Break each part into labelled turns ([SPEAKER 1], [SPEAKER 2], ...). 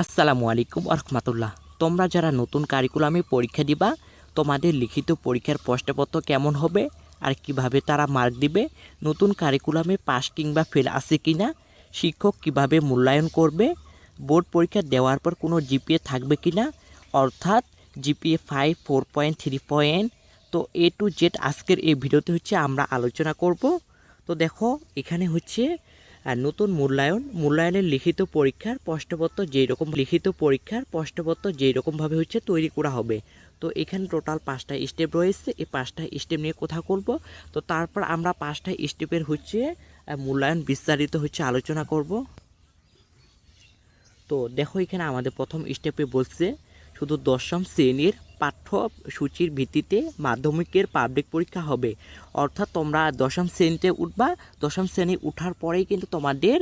[SPEAKER 1] আসসালামু আলাইকুম রহমতুল্লাহ তোমরা যারা নতুন কারিকুলামে পরীক্ষা দিবা, তোমাদের লিখিত পরীক্ষার প্রশ্নপত্র কেমন হবে আর কীভাবে তারা মার্ক দিবে, নতুন কারিকুলামে পাস কিংবা ফেল আছে কিনা, শিক্ষক কীভাবে মূল্যায়ন করবে বোর্ড পরীক্ষা দেওয়ার পর কোনো জিপিএ থাকবে কিনা, অর্থাৎ GPA five four point three point তো এ টু জেড আজকের এই ভিডিওতে হচ্ছে আমরা আলোচনা করব। তো দেখো, এখানে হচ্ছে আর নতুন মূল্যায়ন, মূল্যায়নের লিখিত পরীক্ষার প্রশ্নপত্র যেই রকম লিখিত পরীক্ষার প্রশ্নপত্র যেই রকমভাবে হচ্ছে তৈরি করা হবে। তো এখানে টোটাল পাঁচটা স্টেপ রয়েছে, এই পাঁচটা স্টেপ নিয়ে কথা করব। তো তারপর আমরা পাঁচটা স্টেপের হচ্ছে মূল্যায়ন বিস্তারিত হচ্ছে আলোচনা করব। তো দেখো এখানে আমাদের প্রথম স্টেপে বলছে, শুধু দশম শ্রেণির পাঠ্যসূচির ভিত্তিতে মাধ্যমিকের পাবলিক পরীক্ষা হবে। অর্থাৎ তোমরা দশম শ্রেণীতে উঠবা, দশম শ্রেণি উঠার পরেই কিন্তু তোমাদের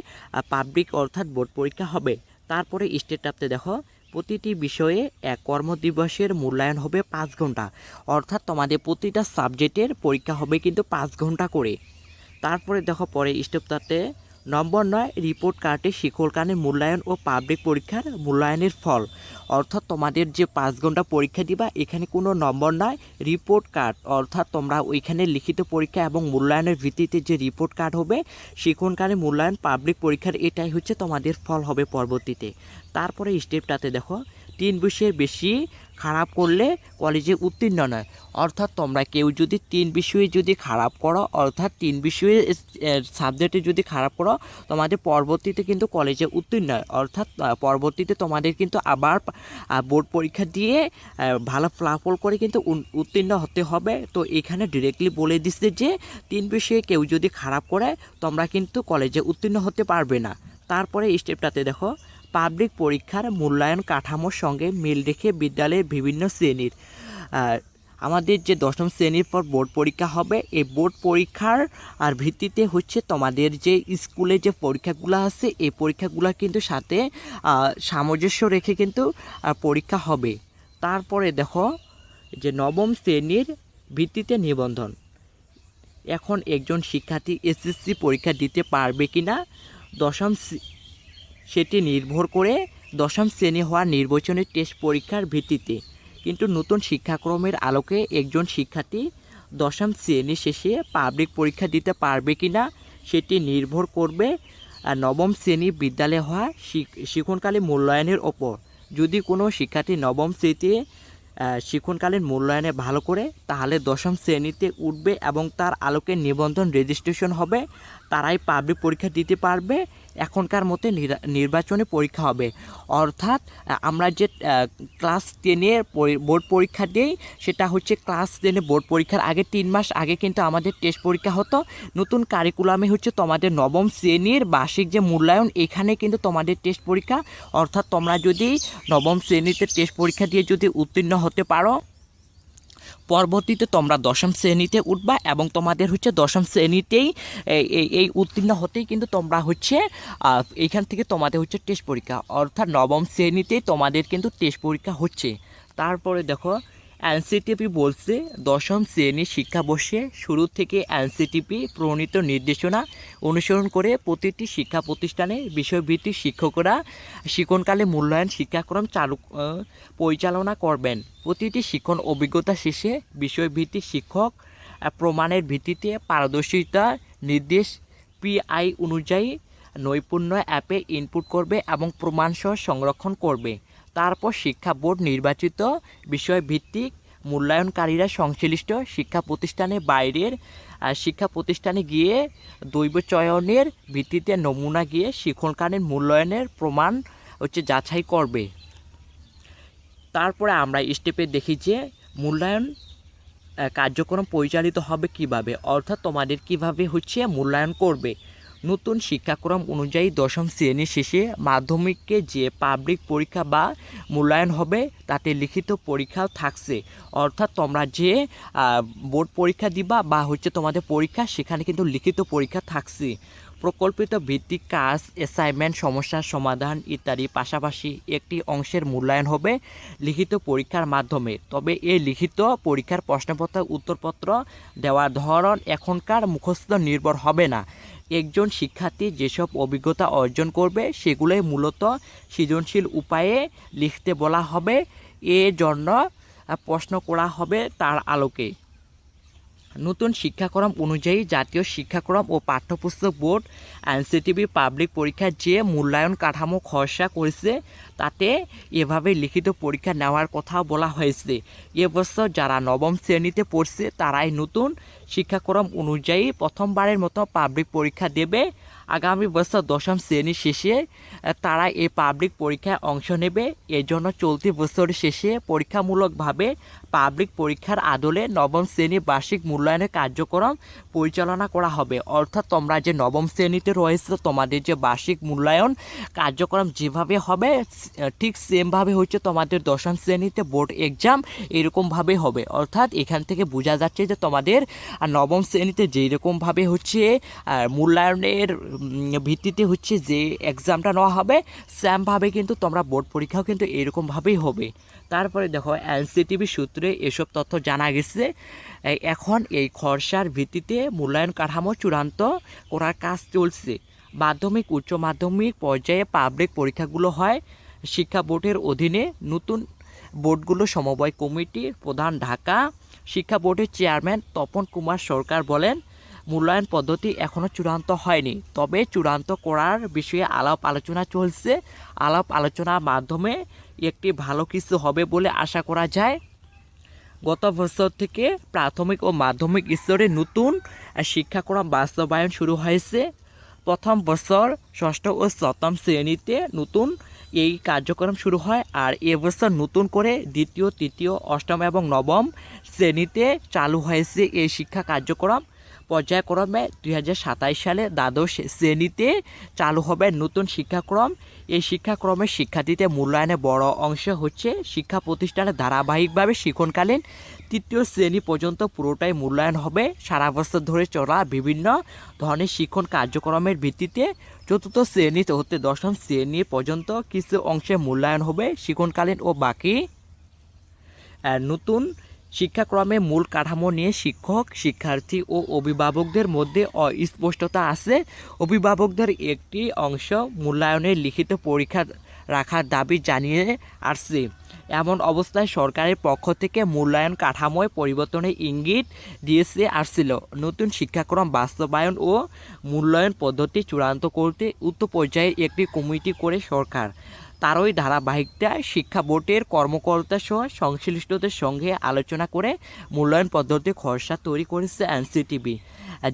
[SPEAKER 1] পাবলিক অর্থাৎ বোর্ড পরীক্ষা হবে। তারপরে স্টেটটাতে দেখো, প্রতিটি বিষয়ে এক কর্মদিবসের মূল্যায়ন হবে পাঁচ ঘণ্টা। অর্থাৎ তোমাদের প্রতিটা সাবজেক্টের পরীক্ষা হবে কিন্তু পাঁচ ঘণ্টা করে। তারপরে দেখো পরে স্টেপটাতে নম্বর নয় রিপোর্ট কার্ডে শিক্ষকানের মূল্যায়ন ও পাবলিক পরীক্ষার মূল্যায়নের ফল। অর্থাৎ তোমাদের যে পাঁচ ঘণ্টা পরীক্ষা দিবা, এখানে কোনো নম্বর নয় রিপোর্ট কার্ড অর্থাৎ তোমরা ওইখানে লিখিত পরীক্ষা এবং মূল্যায়নের ভিত্তিতে যে রিপোর্ট কার্ড হবে শিক্ষণকালে মূল্যায়ন পাবলিক পরীক্ষার এটাই হচ্ছে তোমাদের ফল হবে পরবর্তীতে। তারপরে স্টেপটাতে দেখো, তিন বিষয়ের বেশি খারাপ করলে কলেজে উত্তীর্ণ নয়। অর্থাৎ তোমরা কেউ যদি তিন বিষয়ে যদি খারাপ করো, অর্থাৎ তিন বিষয়ে সাবজেক্টে যদি খারাপ করো, তোমাদের পরবর্তীতে কিন্তু কলেজে উত্তীর্ণ হয় অর্থাৎ পরবর্তীতে তোমাদের কিন্তু আবার বোর্ড পরীক্ষা দিয়ে ভালো ফলাফল করে কিন্তু উত্তীর্ণ হতে হবে। তো এখানে ডিরেক্টলি বলে দিচ্ছে যে, তিন বিষয়ে কেউ যদি খারাপ করে, তোমরা কিন্তু কলেজে উত্তীর্ণ হতে পারবে না। তারপরে স্টেপটাতে দেখো পাবলিক পরীক্ষার মূল্যায়ন কাঠামোর সঙ্গে মিল রেখে বিদ্যালয়ের বিভিন্ন শ্রেণির আমাদের যে দশম শ্রেণির পর বোর্ড পরীক্ষা হবে, এই বোর্ড পরীক্ষার আর ভিত্তিতে হচ্ছে তোমাদের যে স্কুলে যে পরীক্ষাগুলো আছে, এই পরীক্ষাগুলো কিন্তু সাথে সামঞ্জস্য রেখে কিন্তু পরীক্ষা হবে। তারপরে দেখো যে নবম শ্রেণির ভিত্তিতে নিবন্ধন। এখন একজন শিক্ষার্থী এসএসসি পরীক্ষা দিতে পারবে কি না দশম সেটি নির্ভর করে দশম শ্রেণি হওয়া নির্বাচনী টেস্ট পরীক্ষার ভিত্তিতে। কিন্তু নতুন শিক্ষাক্রমের আলোকে একজন শিক্ষার্থী দশম শ্রেণি শেষে পাবলিক পরীক্ষা দিতে পারবে কি না সেটি নির্ভর করবে নবম শ্রেণি বিদ্যালয়ে হওয়া শিক- শিক্ষণকালীন মূল্যায়নের ওপর। যদি কোনো শিক্ষার্থী নবম শ্রেণীতে শিক্ষণকালীন মূল্যায়নে ভালো করে, তাহলে দশম শ্রেণীতে উঠবে এবং তার আলোকে নিবন্ধন রেজিস্ট্রেশন হবে, তারাই পাবলিক পরীক্ষা দিতে পারবে এখনকার মতে নিরা- নির্বাচনী পরীক্ষা হবে। অর্থাৎ আমরা যে ক্লাস টেনের বোর্ড পরীক্ষা দিই, সেটা হচ্ছে ক্লাস টেনে বোর্ড পরীক্ষার আগে তিন মাস আগে কিন্তু আমাদের টেস্ট পরীক্ষা হতো। নতুন কারিকুলামে হচ্ছে তোমাদের নবম শ্রেণির বার্ষিক যে মূল্যায়ন, এখানে কিন্তু তোমাদের টেস্ট পরীক্ষা। অর্থাৎ তোমরা যদি নবম শ্রেণীতে টেস্ট পরীক্ষা দিয়ে যদি উত্তীর্ণ হতে পারো পরবর্তীতে তোমরা দশম শ্রেণীতে উঠবা এবং তোমাদের হচ্ছে দশম শ্রেণীতেই এই উত্তীর্ণ হতেই কিন্তু তোমরা হচ্ছে এইখান থেকে তোমাদের হচ্ছে টেস্ট পরীক্ষা। অর্থাৎ নবম শ্রেণীতেই তোমাদের কিন্তু টেস্ট পরীক্ষা হচ্ছে। তারপরে দেখো এনসিটিপি বলছে দশম শ্রেণির শিক্ষাবর্ষে শুরু থেকে এনসিটিপি প্রণীত নির্দেশনা অনুসরণ করে প্রতিটি শিক্ষা প্রতিষ্ঠানে বিষয়ভিত্তিক শিক্ষকরা শিক্ষণকালে মূল্যায়ন শিক্ষাক্রম চালু পরিচালনা করবেন। প্রতিটি শিক্ষণ অভিজ্ঞতা শেষে বিষয়ভিত্তিক শিক্ষক প্রমাণের ভিত্তিতে পারদর্শিতা নির্দেশ পিআই অনুযায়ী নৈপুণ্য অ্যাপে ইনপুট করবে এবং প্রমাণসহ সংরক্ষণ করবে। তারপর শিক্ষা বোর্ড নির্বাচিত বিষয়ভিত্তিক মূল্যায়নকারীরা সংশ্লিষ্ট শিক্ষা প্রতিষ্ঠানে বাইরের শিক্ষা প্রতিষ্ঠানে গিয়ে দৈব চয়নের ভিত্তিতে নমুনা গিয়ে শিক্ষণকালীন মূল্যায়নের প্রমাণ হচ্ছে যাচাই করবে। তারপরে আমরা স্টেপে দেখি যে মূল্যায়ন কার্যক্রম পরিচালিত হবে কীভাবে? অর্থাৎ তোমাদের কীভাবে হচ্ছে মূল্যায়ন করবে? নতুন শিক্ষাক্রম অনুযায়ী দশম শ্রেণি শেষে মাধ্যমিককে যে পাবলিক পরীক্ষা বা মূল্যায়ন হবে, তাতে লিখিত পরীক্ষাও থাকছে। অর্থাৎ তোমরা যে বোর্ড পরীক্ষা দিবা বা হচ্ছে তোমাদের পরীক্ষা, সেখানে কিন্তু লিখিত পরীক্ষা থাকছে। প্রকল্পিত ভিত্তিক কাজ অ্যাসাইনমেন্ট সমস্যার সমাধান ইত্যাদি পাশাপাশি একটি অংশের মূল্যায়ন হবে লিখিত পরীক্ষার মাধ্যমে। তবে এই লিখিত পরীক্ষার প্রশ্নপত্র, উত্তরপত্র দেওয়ার ধরন এখনকার মুখস্থ নির্ভর হবে না। একজন শিক্ষার্থী যেসব অভিজ্ঞতা অর্জন করবে, সেগুলোই মূলত সৃজনশীল উপায়ে লিখতে বলা হবে। এর জন্য প্রশ্ন করা হবে তার আলোকে। নতুন শিক্ষাক্রম অনুযায়ী জাতীয় শিক্ষাক্রম ও পাঠ্যপুস্তক বোর্ড, এনসিটিভি পাবলিক পরীক্ষার যে মূল্যায়ন কাঠামো খরচা করেছে, তাতে এভাবে লিখিত পরীক্ষা নেওয়ার কথা বলা হয়েছে। এবছর যারা নবম শ্রেণীতে পড়ছে, তারাই নতুন শিক্ষাক্রম অনুযায়ী প্রথমবারের মতো পাবলিক পরীক্ষা দেবে। আগামী বছর দশম শ্রেণি শেষে তারা এই পাবলিক পরীক্ষায় অংশ নেবে। এজন্য চলতি বছরের শেষে পরীক্ষামূলকভাবে পাবলিক পরীক্ষার আদলে নবম শ্রেণির বার্ষিক মূল্যায়নের কার্যক্রম পরিচালনা করা হবে। অর্থাৎ তোমরা যে নবম শ্রেণীতে রয়েছে, তোমাদের যে বার্ষিক মূল্যায়ন কার্যক্রম যেভাবে হবে, ঠিক সেমভাবে হচ্ছে তোমাদের দশম শ্রেণীতে বোর্ড এক্সাম এরকমভাবে হবে। অর্থাৎ এখান থেকে বোঝা যাচ্ছে যে তোমাদের নবম শ্রেণীতে যেই রকমভাবে হচ্ছে মূল্যায়নের ভিত্তিতে হচ্ছে যে এক্সামটা নেওয়া হবে সেমভাবে কিন্তু তোমরা বোর্ড পরীক্ষাও কিন্তু এরকমভাবেই হবে। তারপরে দেখো, এনসিটিভি সূত্রে এসব তথ্য জানা গেছে। এখন এই খরচার ভিত্তিতে মূল্যায়ন কাঠামো চূড়ান্ত করার কাজ চলছে। মাধ্যমিক, উচ্চ মাধ্যমিক পর্যায়ে পাবলিক পরীক্ষাগুলো হয়। শিক্ষা বোর্ডের অধীনে নতুন বোর্ডগুলো সমবায় কমিটির প্রধান ঢাকা। শিক্ষা বোর্ডের চেয়ারম্যান তপন কুমার সরকার বলেন, মূল্যায়ন পদ্ধতি এখনও চূড়ান্ত হয়নি। তবে চূড়ান্ত করার বিষয়ে আলাপ আলোচনা চলছে। আলাপ আলোচনার মাধ্যমে একটি ভালো কিছু হবে বলে আশা করা যায়। গত বছর থেকে প্রাথমিক ও মাধ্যমিক স্তরে নতুন শিক্ষাক্রম বাস্তবায়ন শুরু হয়েছে। প্রথম বছর ষষ্ঠ ও সপ্তম শ্রেণীতে নতুন এই কার্যক্রম শুরু হয় আর এবছর নতুন করে দ্বিতীয়, তৃতীয়, অষ্টম এবং নবম শ্রেণীতে চালু হয়েছে এই শিক্ষা কার্যক্রম। পর্যায়ক্রমে দুই হাজার সাতাশ সালে দ্বাদশ শ্রেণীতে চালু হবে নতুন শিক্ষাক্রম। এই শিক্ষাক্রমে শিক্ষার্থীদের মূল্যায়নের বড় অংশ হচ্ছে শিক্ষা প্রতিষ্ঠানে ধারাবাহিকভাবে শিক্ষণকালীন তৃতীয় শ্রেণি পর্যন্ত পুরোটাই মূল্যায়ন হবে। সারা বছর ধরে চলা বিভিন্ন ধরনের শিক্ষণ কার্যক্রমের ভিত্তিতে চতুর্থ শ্রেণি হতে দশম শ্রেণি পর্যন্ত কিছু অংশে মূল্যায়ন হবে শিক্ষণকালীন ও বাকি। নতুন শিক্ষাক্রমে মূল কাঠামো নিয়ে শিক্ষক, শিক্ষার্থী ও অভিভাবকদের মধ্যে অস্পষ্টতা আছে। অভিভাবকদের একটি অংশ মূল্যায়নের লিখিত পরীক্ষা রাখার দাবি জানিয়ে আসছে। এমন অবস্থায় সরকারের পক্ষ থেকে মূল্যায়ন কাঠামোয় পরিবর্তনের ইঙ্গিত দিয়েছে আসছিল। নতুন শিক্ষাক্রম বাস্তবায়ন ও মূল্যায়ন পদ্ধতি চূড়ান্ত করতে উচ্চ পর্যায়ে একটি কমিটি করে সরকার তারই ধারাবাহিকতায় শিক্ষা বোর্ডের কর্মকর্তা সহ সংশ্লিষ্টদের সঙ্গে আলোচনা করে মূল্যায়ন পদ্ধতি খসড়া তৈরি করেছে এনসিটিভি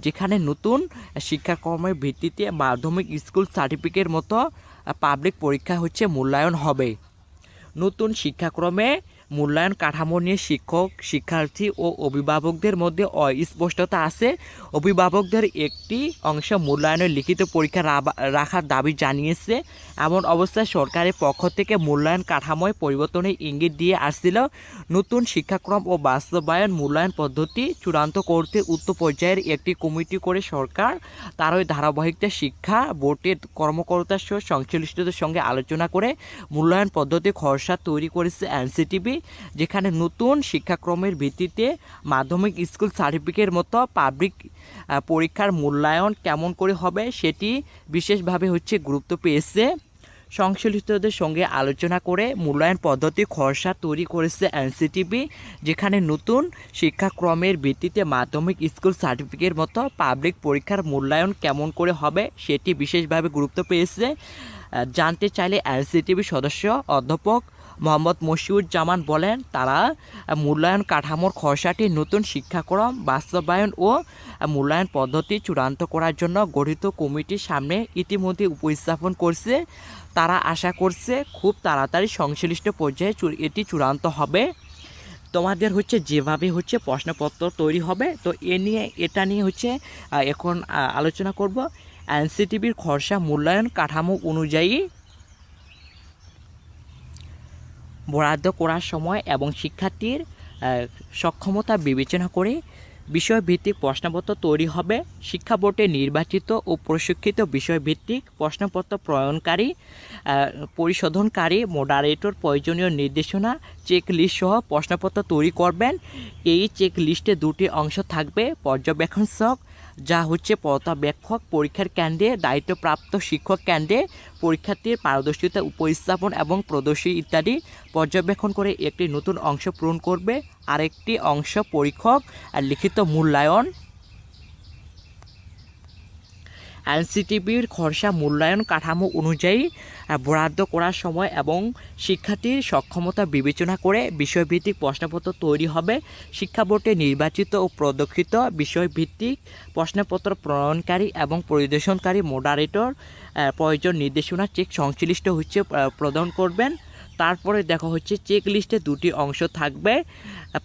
[SPEAKER 1] যেখানে নতুন শিক্ষাক্রমের ভিত্তিতে মাধ্যমিক স্কুল সার্টিফিকেট মতো পাবলিক পরীক্ষা হচ্ছে মূল্যায়ন হবে। নতুন শিক্ষাক্রমে মূল্যায়ন কাঠামো নিয়ে শিক্ষক, শিক্ষার্থী ও অভিভাবকদের মধ্যে অস্পষ্টতা আছে। অভিভাবকদের একটি অংশ মূল্যায়নের লিখিত পরীক্ষা রাখার দাবি জানিয়েছে। এমন অবস্থায় সরকারের পক্ষ থেকে মূল্যায়ন কাঠামোয় পরিবর্তনের ইঙ্গিত দিয়ে আসছিল নতুন শিক্ষাক্রম ও বাস্তবায়ন মূল্যায়ন পদ্ধতি চূড়ান্ত করতে উচ্চ পর্যায়ের একটি কমিটি করে সরকার তার ওই ধারাবাহিকতা শিক্ষা বোর্ডের কর্মকর্তা সহ সংশ্লিষ্টদের সঙ্গে আলোচনা করে মূল্যায়ন পদ্ধতি খসড়া তৈরি করেছে এনসিটিভি যেখানে নতুন শিক্ষাক্রমের ভিত্তিতে মাধ্যমিক স্কুল সার্টিফিকেট মতো পাবলিক পরীক্ষার মূল্যায়ন কেমন করে হবে সেটি বিশেষভাবে হচ্ছে গুরুত্ব পেয়েছে। সংশ্লিষ্টদের সঙ্গে আলোচনা করে মূল্যায়ন পদ্ধতি খসড়া তৈরি করেছে এনসিটিভি যেখানে নতুন শিক্ষাক্রমের ভিত্তিতে মাধ্যমিক স্কুল সার্টিফিকেট মতো পাবলিক পরীক্ষার মূল্যায়ন কেমন করে হবে সেটি বিশেষভাবে গুরুত্ব পেয়েছে। জানতে চাইলে এনসিটিভি সদস্য অধ্যাপক মোহাম্মদ মশিউজ্জামান বলেন, তারা মূল্যায়ন কাঠামোর খসড়াটি নতুন শিক্ষাক্রম, বাস্তবায়ন ও মূল্যায়ন পদ্ধতি চূড়ান্ত করার জন্য গঠিত কমিটির সামনে ইতিমধ্যে উপস্থাপন করছে। তারা আশা করছে খুব তাড়াতাড়ি সংশ্লিষ্ট পর্যায়ে এটি চূড়ান্ত হবে। তোমাদের হচ্ছে যেভাবে হচ্ছে প্রশ্নপত্র তৈরি হবে, তো এ নিয়ে, এটা নিয়ে হচ্ছে এখন আলোচনা করব। এনসিটিভির খরচা মূল্যায়ন কাঠামো অনুযায়ী বরাদ্দ করার সময় এবং শিক্ষার্থীর সক্ষমতা বিবেচনা করে বিষয়ভিত্তিক প্রশ্নপত্র তৈরি হবে। শিক্ষা বোর্ডে নির্বাচিত ও প্রশিক্ষিত বিষয়ভিত্তিক প্রশ্নপত্র প্রয়নকারী পরিশোধনকারী মডারেটর প্রয়োজনীয় নির্দেশনা চেক লিস্ট সহ প্রশ্নপত্র তৈরি করবেন। এই চেক লিস্টে দুটি অংশ থাকবে। পর্যবেক্ষণ যা হচ্ছে পর্যবেক্ষক পরীক্ষার কেন্দ্রে, দায়িত্বপ্রাপ্ত শিক্ষক কেন্দ্রে, পরীক্ষার্থীর পারদর্শিতা, উপস্থাপন এবং প্রদর্শী ইত্যাদি পর্যবেক্ষণ করে একটি নতুন অংশ পূরণ করবে। আরেকটি অংশ পরীক্ষক আর লিখিত মূল্যায়ন এনসিটিভির খরচা মূল্যায়ন কাঠামো অনুযায়ী বরাদ্দ করার সময় এবং শিক্ষার্থীর সক্ষমতা বিবেচনা করে বিষয়ভিত্তিক প্রশ্নপত্র তৈরি হবে। শিক্ষা বোর্ডে নির্বাচিত ও প্রদক্ষিত বিষয়ভিত্তিক প্রশ্নপত্র প্রণয়নকারী এবং পরিদর্শনকারী মোডারেটর প্রয়োজন নির্দেশনা চেক সংশ্লিষ্ট হচ্ছে প্রদান করবেন। তারপরে দেখা হচ্ছে চেক লিস্টে দুটি অংশ থাকবে।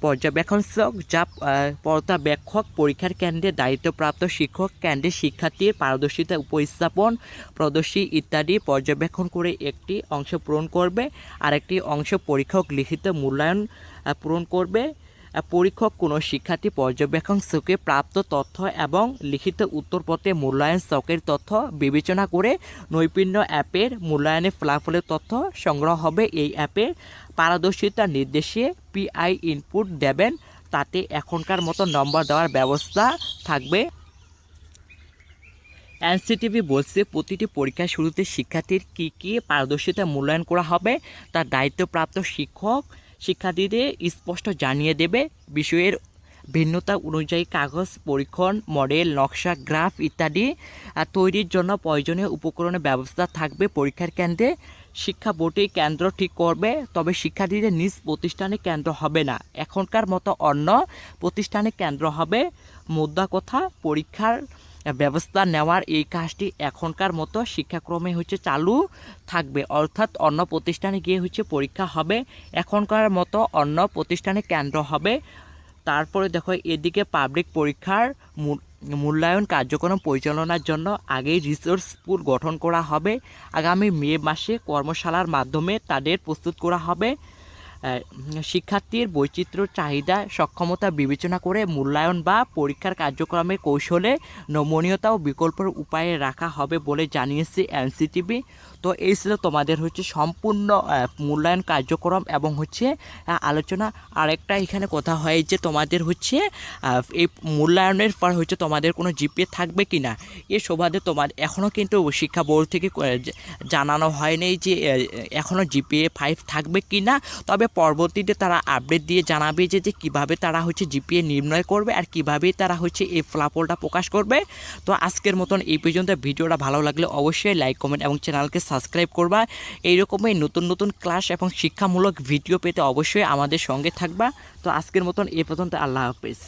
[SPEAKER 1] পর্যবেক্ষক যা পর্যবেক্ষক পরীক্ষার কেন্দ্রে দায়িত্বপ্রাপ্ত শিক্ষক, কেন্দ্রে শিক্ষার্থীর পারদর্শিতা উপস্থাপন, প্রদর্শী ইত্যাদি পর্যবেক্ষণ করে একটি অংশ পূরণ করবে। আরেকটি অংশ পরীক্ষক লিখিত মূল্যায়ন পূরণ করবে। পরীক্ষক কোনো শিক্ষার্থী পর্যবেক্ষণ চোখে প্রাপ্ত তথ্য এবং লিখিত উত্তরপত্রে মূল্যায়ন চকের তথ্য বিবেচনা করে নৈপুণ্য অ্যাপের মূল্যায়নের ফলাফলের তথ্য সংগ্রহ হবে এই অ্যাপের পারদর্শিতার নির্দেশে পিআই ইনপুট দেবেন। তাতে এখনকার মতো নম্বর দেওয়ার ব্যবস্থা থাকবে। এনসিটিভি বলছে, প্রতিটি পরীক্ষার শুরুতে শিক্ষার্থীর কী কী পারদর্শিতা মূল্যায়ন করা হবে, তার দায়িত্বপ্রাপ্ত শিক্ষক শিক্ষার্থীদের স্পষ্ট জানিয়ে দেবে বিষয়ের ভিন্নতা অনুযায়ী কাগজ, পরীক্ষণ, মডেল, নকশা, গ্রাফ ইত্যাদি তৈরির জন্য প্রয়োজনীয় উপকরণের ব্যবস্থা থাকবে পরীক্ষার কেন্দ্রে। শিক্ষা বোর্ডে কেন্দ্র ঠিক করবে, তবে শিক্ষার্থীদের নিজ প্রতিষ্ঠানে কেন্দ্র হবে না। এখনকার মতো অন্য প্রতিষ্ঠানে কেন্দ্র হবে। মুদ্রা কথা পরীক্ষার ব্যবস্থা নেওয়ার এই কাজটি এখনকার মতো শিক্ষাক্রমে হচ্ছে চালু থাকবে। অর্থাৎ অন্য প্রতিষ্ঠানে গিয়ে হচ্ছে পরীক্ষা হবে। এখনকার মতো অন্য প্রতিষ্ঠানে কেন্দ্র হবে। তারপরে দেখো, এদিকে পাবলিক পরীক্ষার মূল- মূল্যায়ন কার্যক্রম পরিচালনার জন্য আগেই রিসোর্স পুল গঠন করা হবে। আগামী মে মাসে কর্মশালার মাধ্যমে তাদের প্রস্তুত করা হবে। শিক্ষার্থীর বৈচিত্র্য, চাহিদা, সক্ষমতা বিবেচনা করে মূল্যায়ন বা পরীক্ষার কার্যক্রমের কৌশলে নমনীয়তা ও বিকল্পের উপায়ে রাখা হবে বলে জানিয়েছে এনসিটিভি। তো এই ছিল তোমাদের হচ্ছে সম্পূর্ণ মূল্যায়ন কার্যক্রম এবং হচ্ছে আলোচনা। আরেকটা এখানে কথা হয় যে তোমাদের হচ্ছে এই মূল্যায়নের পর হচ্ছে তোমাদের কোনো জিপিএ থাকবে কি না এ সুবাদে তোমার এখনও কিন্তু শিক্ষা বোর্ড থেকে জানানো হয়নি যে এখনও জিপিএ ফাইভ থাকবে কি না তবে পরবর্তীতে তারা আপডেট দিয়ে জানাবে যে যে কীভাবে তারা হচ্ছে জিপিএ নির্ণয় করবে আর কীভাবে তারা হচ্ছে এই ফলাফলটা প্রকাশ করবে। তো আজকের মতন এই পর্যন্ত। ভিডিওটা ভালো লাগলে অবশ্যই লাইক, কমেন্ট এবং চ্যানেলকে সাবস্ক্রাইব করবা। এইরকমই নতুন নতুন ক্লাস এবং শিক্ষামূলক ভিডিও পেতে অবশ্যই আমাদের সঙ্গে থাকবা। তো আজকের মতন এ পর্যন্ত আল্লাহ হাফেজ।